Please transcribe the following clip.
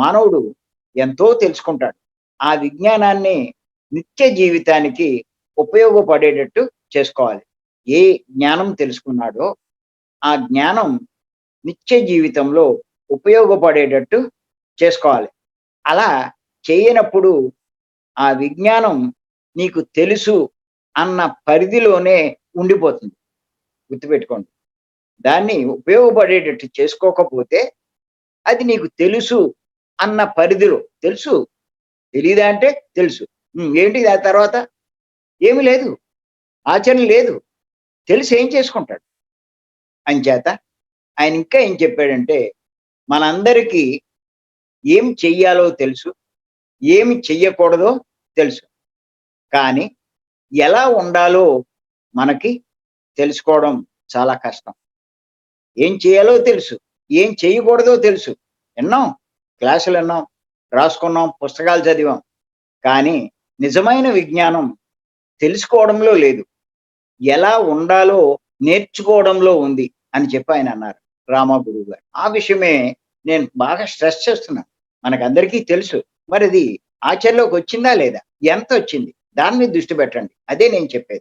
మానవుడు ఎంతో తెలుసుకుంటాడు. ఆ విజ్ఞానాన్ని నిత్య జీవితానికి ఉపయోగపడేటట్టు చేసుకోవాలి. ఏ జ్ఞానం తెలుసుకున్నాడో ఆ జ్ఞానం నిత్య జీవితంలో ఉపయోగపడేటట్టు చేసుకోవాలి. అలా చేయనప్పుడు ఆ విజ్ఞానం నీకు తెలుసు అన్న పరిధిలోనే ఉండిపోతుంది. గుర్తుపెట్టుకోండి. దాన్ని ఉపయోగపడేటట్టు చేసుకోకపోతే అది నీకు తెలుసు అన్న పరిధిలో. తెలుసు? తెలీదా అంటే తెలుసు. ఏంటి ఆ తర్వాత? ఏమి లేదు. ఆచరణ లేదు. తెలిసి ఏం చేసుకుంటాడు? అంచేత ఆయన ఇంకా ఏం చెప్పాడంటే మనందరికీ ఏం చెయ్యాలో తెలుసు ఏమి చెయ్యకూడదో తెలుసు. కానీ ఎలా ఉండాలో మనకి తెలుసుకోవడం చాలా కష్టం. ఏం చేయాలో తెలుసు ఏం చేయకూడదో తెలుసు. విన్నాం? క్లాసులు విన్నాం రాసుకున్నాం పుస్తకాలు చదివాం. కానీ నిజమైన విజ్ఞానం తెలుసుకోవడంలో లేదు. ఎలా ఉండాలో నేర్చుకోవడంలో ఉంది అని చెప్పి ఆయన అన్నారు రామా గురువు గారు. ఆ విషయమే నేను బాగా స్ట్రెస్ చేస్తున్నాను. మనకందరికీ తెలుసు. మరి అది ఆచరణలోకి వచ్చిందా లేదా? ఎంత వచ్చింది? దాని మీద దృష్టి పెట్టండి. అదే నేను చెప్పేది.